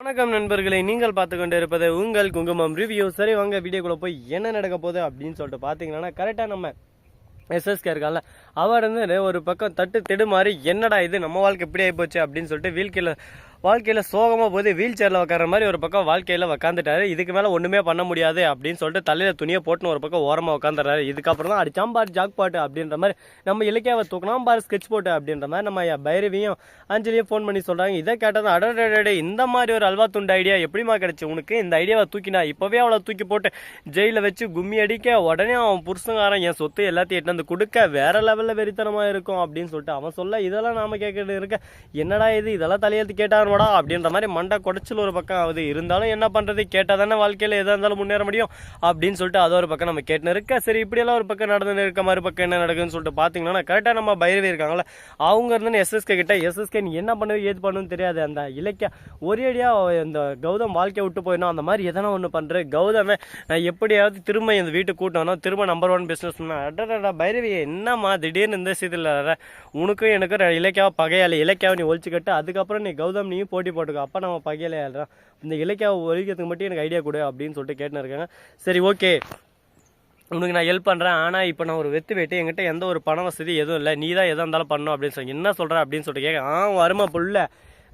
வணக்கம் நண்பர்களை நீங்கள் பார்த்து கொண்டு இருப்பது உங்கள் குங்குமம் ரிவ்யூ சரி வாங்க வீடியோக்குள்ள போய் என்ன நடக்க போகுது அப்படின்னு சொல்லிட்டு பார்த்தீங்கன்னா கரெக்டாக நம்ம எஸ்எஸ்கே இருக்கால அவர் வந்து ஒரு பக்கம் தட்டு திடு மாதிரி என்னடா இது நம்ம வாழ்க்கை இப்படி ஆகி போச்சு அப்படின்னு சொல்லிட்டு வீழ்க்கையில் வாழ்க்கையில் சோகமாக போது வீல் சேரில் உட்கார மாதிரி ஒரு பக்கம் வாழ்க்கையில் உக்காந்துட்டாரு. இதுக்கு மேலே ஒன்றுமே பண்ண முடியாது அப்படின்னு சொல்லிட்டு தலையில் துணியை போட்டுன்னு ஒரு பக்கம் ஓரமாக உட்காந்துறாரு இதுக்கப்புறம் தான் அடிச்சாம் பாரு ஜாக் பாட்டு அப்படின்ற மாதிரி நம்ம இலக்கியாவை தூக்கினா பார் ஸ்கெட்ச் போட்டு அப்படின்ற மாதிரி நம்ம பைரவியும் அஞ்சலியும் ஃபோன் பண்ணி சொல்கிறாங்க இதை கேட்டதும் அடடே இந்த மாதிரி ஒரு அல்வா துண்டு ஐடியா எப்படிமா கிடைச்சி? உனக்கு இந்த ஐடியாவை தூக்கினா இப்போவே அவளை தூக்கி போட்டு ஜெயிலில் வச்சு கும்மி அடிக்க உடனே அவன் புருஷங்காரன் என் சொத்து எல்லாத்தையும் எட்டு வந்து கொடுக்க வேற லெவலில் வெறித்தனமாக இருக்கும் அப்படின்னு சொல்லிட்டு அவன் சொல்ல இதெல்லாம் நாம கேட்கறது இருக்க என்னடா இது? இதெல்லாம் தலையெழுத்து கேட்டாருமாடா அப்படின்ற மாதிரி மண்டை குடைச்சல் ஒரு பக்கம் ஆகுது. இருந்தாலும் என்ன பண்ணுறது கேட்டால் தானே வாழ்க்கையில் எதாக இருந்தாலும் முன்னேற முடியும் அப்படின்னு சொல்லிட்டு அதை ஒரு பக்கம் நம்ம கேட்டுன்னு இருக்கா. சரி இப்படியெல்லாம் ஒரு பக்கம் நடந்து இருக்க மாதிரி பக்கம் என்ன நடக்குதுன்னு சொல்லிட்டு பார்த்தீங்கன்னா கரெக்டாக நம்ம பைரவி இருக்காங்களே அவங்க இருந்து எஸ்எஸ்கே கிட்ட எஸ்எஸ்கே நீ என்ன பண்ணுது ஏது பண்ணுன்னு தெரியாது. அந்த இலக்கிய ஒரேடியாக இந்த கௌதம் வாழ்க்கையை விட்டு போயிடும் அந்த மாதிரி எதனா ஒன்று பண்ணுற கௌதமே எப்படியாவது திரும்ப இந்த வீட்டுக்கு கூட்டணும் திரும்ப நம்பர் ஒன் பிஸ்னஸ் அடடா பைரவி என்னம்மா திடீர்னு இந்த சீதில் உனக்கும் எனக்கும் இலக்கியாவை பகையாளி. இலக்கியாவை நீ ஒழிச்சுக்கிட்டு அதுக்கப்புறம் நீ கௌதம் நீ நீயும் போட்டி போட்டுக்கோ அப்போ நம்ம பகையாளி இந்த இலக்கியாவை ஒழிக்கிறதுக்கு மட்டும் எனக்கு ஐடியா கொடு அப்படின்னு சொல்லிட்டு கேட்டுன்னு இருக்காங்க சரி ஓகே உனக்கு நான் ஹெல்ப் பண்ணுறேன் ஆனால் இப்போ நான் ஒரு வெத்து வெட்டு என்கிட்ட எந்த ஒரு பண வசதி எதுவும் இல்லை. நீ தான் எதாக இருந்தாலும் பண்ணணும் அப்படின்னு சொல்லி என்ன சொல்கிற அப்படின்னு சொல்லிட்டு கேட்க ஆ வருமா புள்ள.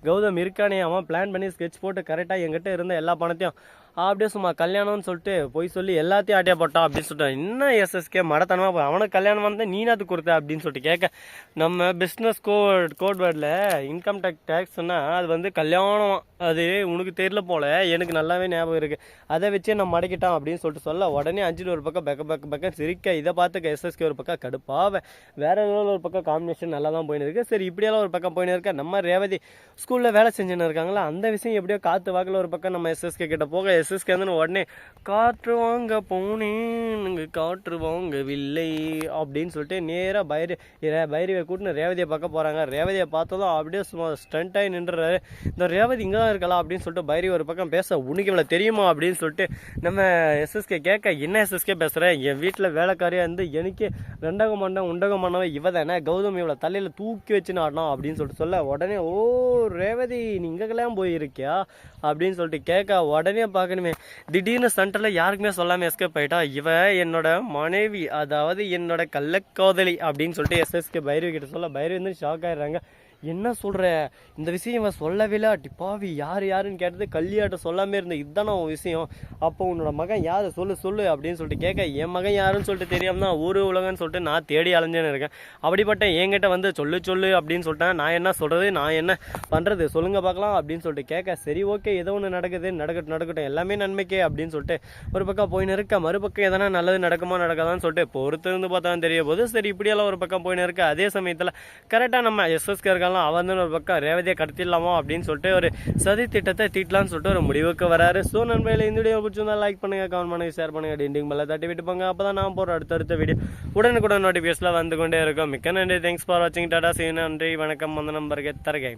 கௌதம் இருக்கானே. அவன் பிளான் பண்ணி ஸ்கெட்ச் போட்டு கரெக்டாக என்கிட்ட இருந்த எல்லா பணத்தையும் அப்படியே சும்மா கல்யாணம்னு சொல்லிட்டு போய் சொல்லி எல்லாத்தையும் ஆட்டியா போட்டான் அப்படின்னு சொல்லிட்டு இன்னும் எஸ்எஸ்கே மடத்தனமாக போய் அவனுக்கு கல்யாணம் வந்தால் நீ நாத்து கொடுத்த அப்படின்னு சொல்லிட்டு கேட்க நம்ம பிஸ்னஸ் கோட் கோட் வேர்டில் இன்கம் டேக்ஸ் டேக்ஸ்னால் அது வந்து கல்யாணம். அது உனக்கு தெரியல போல எனக்கு நல்லாவே ஞாபகம் இருக்கு. அதை வச்சே நான் மடக்கிட்டான் அப்படின்னு சொல்லிட்டு சொல்ல உடனே அஞ்சில் ஒரு பக்கம் பெக்க பக்க பக்கம் சிரிக்க இதை பார்த்துக்க எஸ்எஸ்கே ஒரு பக்கம் கடுப்பாவ. வேற ஏதாவது ஒரு பக்கம் காம்பினேஷன் நல்லா தான் போயின்னு இருக்கு சரி இப்படியெல்லாம் ஒரு பக்கம் போயின்னு இருக்கேன் நம்ம ரேவதி ஸ்கூலில் வேலை செஞ்சுன்னு இருக்காங்களா? அந்த விஷயம் எப்படியோ காத்து வாக்கில் ஒரு பக்கம் நம்ம எஸ்எஸ்கே கிட்ட போக எஸ்எஸ்கே வந்து உடனே காற்று வாங்க போனேன் காற்று வாங்கவில்லை அப்படின்னு சொல்லிட்டு நேராக பைரி ரே- கூட்டின்னு ரேவதியை பார்க்க போகிறாங்க ரேவதியை பார்த்ததும் அப்படியே சும்மா ஸ்டண்ட் ஆகி நின்றுறாரு இந்த ரேவதி இங்கே தான் இருக்கலாம் அப்படின்னு சொல்லிட்டு பைரி ஒரு பக்கம் பேச உனக்கு இவ்வளோ தெரியுமா அப்படின்னு சொல்லிட்டு நம்ம எஸ்எஸ்கே கேட்க என்ன எஸ்எஸ்கே பேசுகிறேன் என் வீட்டில் வேலைக்காரியாக இருந்து எனக்கு ரெண்டகம் மண்டம் உண்டகம் மன்னவன் இவ தானே? கௌதம் இவ்வளோ தலையில் தூக்கி வச்சு ஆடணும் அப்படின்னு சொல்லிட்டு சொல்ல உடனே ஓ ரேவதி நீ இங்கெல்லாம் போயிருக்கியா? அப்படின்னு சொல்லிட்டு கேட்க உடனே பார்க்கணுமே திடீர்னு சென்டரில் யாருக்குமே சொல்லாமல் எஸ்கேப் போயிட்டா இவ என்னோட மனைவி அதாவது என்னோட கள்ளக்காதலி அப்படின்னு சொல்லிட்டு எஸ்எஸ்கே பைரவி கிட்ட சொல்ல பைரவி வந்து ஷாக் ஆயிடுறாங்க. என்ன சொல்கிற இந்த விஷயம் இவன் சொல்லவே இல்லை டிப்பாவி யார் யாருன்னு கேட்டது கல்யாட்ட சொல்லாமே இருந்த இதுதானே உன் விஷயம். அப்போ உன்னோட மகன் யார்? சொல்லு சொல்லு அப்படின்னு சொல்லிட்டு கேட்க என் மகன் யாருன்னு சொல்லிட்டு தெரியாம தான் ஊரு உலகம்னு சொல்லிட்டு நான் தேடி அலைஞ்சேன்னு இருக்கேன். அப்படிப்பட்ட என்கிட்ட வந்து சொல்லு சொல்லு அப்படின்னு சொல்லிட்டேன் நான் என்ன சொல்கிறது நான் என்ன பண்ணுறது சொல்லுங்க பார்க்கலாம். அப்படின்னு சொல்லிட்டு கேட்க சரி ஓகே. ஏதோ ஒன்று நடக்குது. நடக்கட்டும் நடக்கட்டும். எல்லாமே நன்மைக்கே. அப்படின்னு சொல்லிட்டு ஒரு பக்கம் போயின்னு இருக்க மறுபக்கம் எதனா நல்லது நடக்குமா நடக்காதான்னு சொல்லிட்டு பொறுத்து இருந்து பார்த்தா தெரிய போது சரி இப்படியெல்லாம் ஒரு பக்கம் போயின்னு இருக்க அதே சமயத்தில் கரெக்டாக நம்ம எஸ்எஸ்கே இருக்கலாம் அவன் வந்து ஒரு பக்கம் ரேவதியை கடத்திடலாமா அப்படின்னு சொல்லிட்டு ஒரு சதி திட்டத்தை தீட்டலாம்னு சொல்லிட்டு ஒரு முடிவுக்கு வராரு. ஸோ நண்பர்களே இந்த வீடியோ பிடிச்சிருந்தா லைக் பண்ணுங்க கமெண்ட் பண்ணுங்க ஷேர் பண்ணுங்க டிண்டிங் மேலே தட்டி விட்டு போங்க. அப்போ தான் நான் போகிற அடுத்தடுத்த வீடியோ உடனுக்குடன் நோட்டிஃபிகேஷனில் வந்து கொண்டே இருக்கும். மிக்க நன்றி. தேங்க்ஸ் ஃபார் வாட்சிங் டாடா சீ நன்றி. வணக்கம். அந்த நம்பருக்கு தரகை